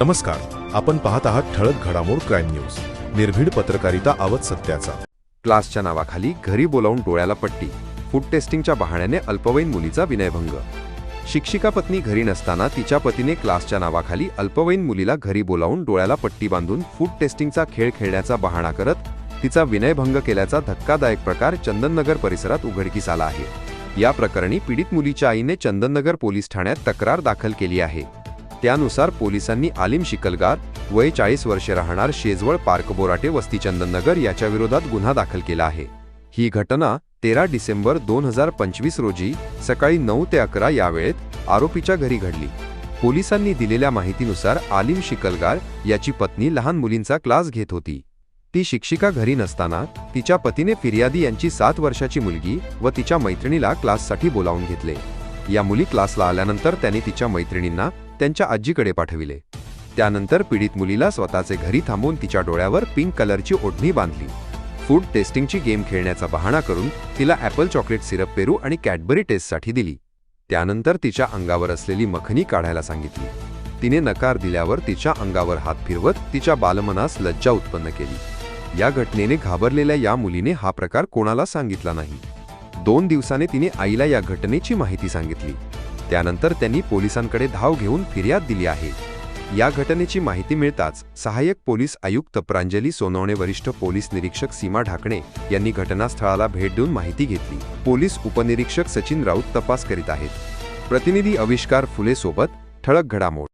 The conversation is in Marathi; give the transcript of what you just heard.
नमस्कार. आपण पाहत आहात ठळक घडामोड क्राईम न्यूज. निर्भीड पत्रकारिता आवत सत्याचा. क्लासच्या नावाखाली घरी बोलावून डोळ्याला पट्टी. फूड टेस्टिंगच्या बहाण्याने अल्पवयीन मुलीचा विनयभंग. शिक्षिका पत्नी घरी नसताना तिच्या पतीने क्लासच्या नावाखाली अल्पवयीन मुलीला घरी बोलावून डोळ्याला पट्टी बांधून फूड टेस्टिंगचा खेळ खेळण्याचा बहाणा करत तिचा विनयभंग केल्याचा धक्कादायक प्रकार चंदननगर परिसरात उघडकीस आला आहे. या प्रकरणी पीडित मुलीच्या आईने चंदननगर पोलीस ठाण्यात तक्रार दाखल केली आहे. त्यानुसार पोलिसांनी आलिम शिकलगार वय चाळीस वर्षे राहणार शेजवळ पार्क बोराटे वस्तीचंदनगर याच्या विरोधात गुन्हा दाखल केला आहे. ही घटना तेरा डिसेंबर दोन हजार पंचवीस रोजी सकाळी नऊ ते अकरा या वेळेत आरोपीच्या घरी घडली. पोलिसांनी दिलेल्या माहितीनुसार आलिम शिकलगार याची पत्नी लहान मुलींचा क्लास घेत होती. ती शिक्षिका घरी नसताना तिच्या पतीने फिर्यादी यांची सात वर्षाची मुलगी व तिच्या मैत्रिणीला क्लाससाठी बोलावून घेतले. या मुली क्लासला आल्यानंतर त्यांनी तिच्या मैत्रिणींना त्यांच्या आजीकडे पाठविले. त्यानंतर पीडित मुलीला स्वतःचे घरी थांबून तिच्या डोळ्यावर पिंक कलरची ओढणी बांधली. फूड टेस्टिंगची गेम खेळण्याचा बहाणा करून तिला ॲपल चॉकलेट सिरप पेरू आणि कॅडबरी टेस्टसाठी दिली. त्यानंतर तिच्या अंगावर असलेली मखनी काढायला सांगितली. तिने नकार दिल्यावर तिच्या अंगावर हात फिरवत तिच्या बालमनास लज्जा उत्पन्न केली. या घटनेने घाबरलेल्या या मुलीने हा प्रकार कोणाला सांगितला नाही. दोन दिवसाने तिने आईला या घटनेची माहिती सांगितली. त्यानंतर त्यांनी पोलिसांकडे धाव घेऊन फिर्याद दिली आहे. या घटनेची माहिती मिळताच सहाय्यक पोलीस आयुक्त प्रांजली सोनवणे वरिष्ठ पोलीस निरीक्षक सीमा ढाकणे यांनी घटनास्थळाला भेट देऊन माहिती घेतली. पोलीस उपनिरीक्षक सचिन राऊत तपास करीत आहेत. प्रतिनिधी आविष्कार फुलेसोबत ठळक घडामोड.